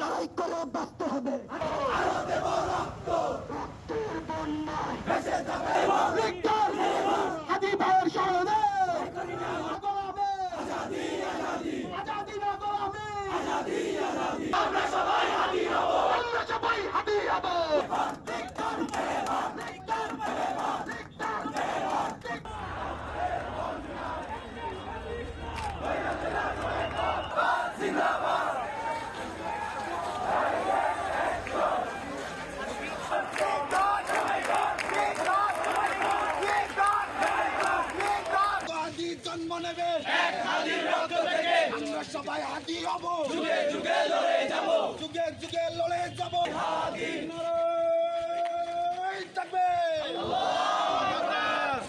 লড়াই করে বাঁচতে হবে রক্তের বন্যায় ভিক্টর! হাদি ভাইয়ের স্মরণে গোলামে! আজাদি না গোলামে! আমরা সবাই হাদি হব ভিক্টর! ভিক্টর! ভিক্টর! হাদি আমরা সবাই হব। যুগে যুগে লড়ে যাব। যুগে যুগে লড়ে যাব। হাদি থাকবে।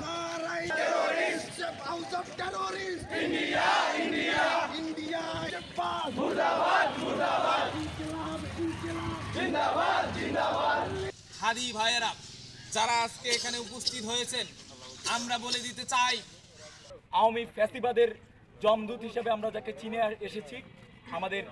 সারাই terrorist, house of terrorist. India, India, India, Japan. মুর্দাবাদ, মুর্দাবাদ. ইনকিলাব, ইনকিলাব. হাদি ভাইয়েরা যারা আজকে এখানে উপস্থিত হয়েছেন আমরা বলে দিতে চাই আওয়ামী ফ্যাসিবাদের জমদূত হিসেবে আমরা যাকে চিনে এসেছি আমাদের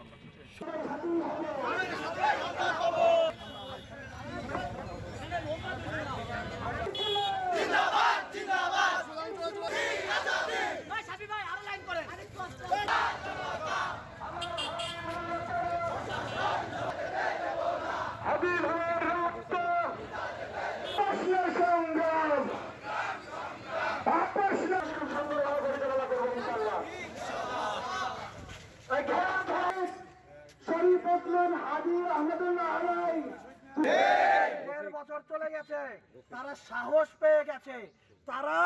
বছর চলে গেছে তারা সাহস পেয়ে গেছে। তারা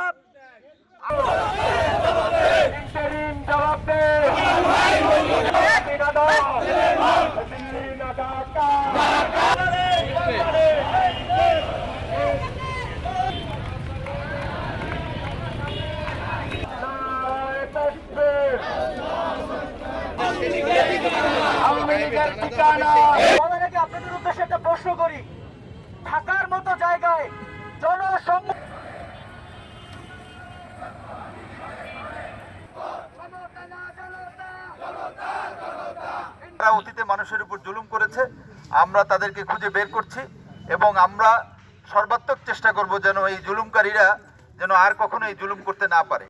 আপনাকে আপনাদের উদ্দেশ্যে একটা প্রশ্ন করি? ঢাকার মতো জায়গায় জনসংখ্যা তারা অতীতে মানুষের উপর জুলুম করেছে। আমরা তাদেরকে খুঁজে বের করছি এবং আমরা সর্বাত্মক চেষ্টা করব যেন এই জুলুমকারীরা যেন আর কখনো এই জুলুম করতে না পারে।